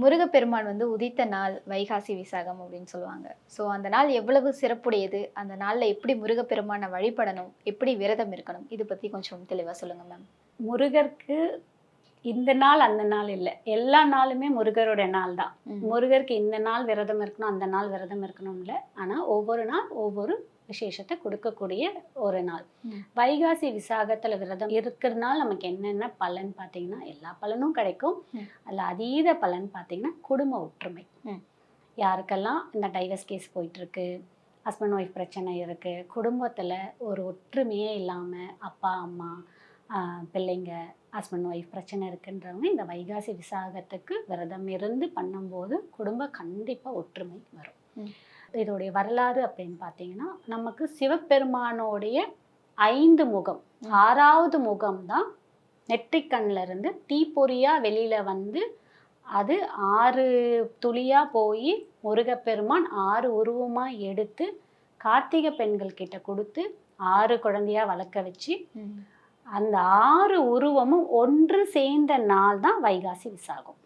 முருகப்பெருமான் வந்து உதித்த நாள் வைகாசி விசாகம் அப்படின்னு சொல்லுவாங்க. ஸோ அந்த நாள் எவ்வளவு சிறப்புடையது அந்த நாளில் எப்படி முருகப்பெருமானை வழிபடணும் எப்படி விரதம் இருக்கணும் இது பற்றி கொஞ்சம் தெளிவாக சொல்லுங்கள் மேம் முருகருக்கு இந்த நாள் அந்த நாள் இல்லை. எல்லா நாளுமே முருகரோட நாள் தான். முருகருக்கு இந்த நாள் விரதம் இருக்கணும் அந்த நாள் விரதம் இருக்கணும் இல்லை. ஆனால் ஒவ்வொரு நாள் ஒவ்வொரு விசேஷத்தை கொடுக்கக்கூடிய ஒரு நாள். வைகாசி விசாகத்தில் விரதம் இருக்கிறதுனால நமக்கு என்னென்ன பலன் பார்த்தீங்கன்னா எல்லா பலனும் கிடைக்கும். அதில் அதீத பலன் பார்த்தீங்கன்னா குடும்ப ஒற்றுமை. யாருக்கெல்லாம் இந்த டைவர்ஸ் கேஸ் போயிட்டுருக்கு ஹஸ்பண்ட் ஒய்ஃப் பிரச்சனை இருக்குது குடும்பத்தில் ஒரு ஒற்றுமையே இல்லாமல் அப்பா அம்மா பிள்ளைங்க ஹஸ்பண்ட் ஒய்ஃப் பிரச்சனை இருக்குன்றவங்க இந்த வைகாசி விசாகத்துக்கு விரதம் இருந்து பண்ணும்போது குடும்பம் கண்டிப்பாக ஒற்றுமை வரும். இதோடைய வரலாறு அப்படின்னு பார்த்தீங்கன்னா நமக்கு சிவபெருமானோடைய ஐந்து முகம் ஆறாவது முகம் தான் நெற்றிக்கண்ணில் இருந்து தீப்பொறியா வெளியில வந்து அது ஆறு துளியா போய் முருகப்பெருமான் ஆறு உருவமா எடுத்து கார்த்திகை பெண்கள் கிட்ட கொடுத்து ஆறு குழந்தையா வளர்க்க வச்சு அந்த ஆறு உருவமும் ஒன்று சேர்ந்த நாள் தான் வைகாசி விசாகம்.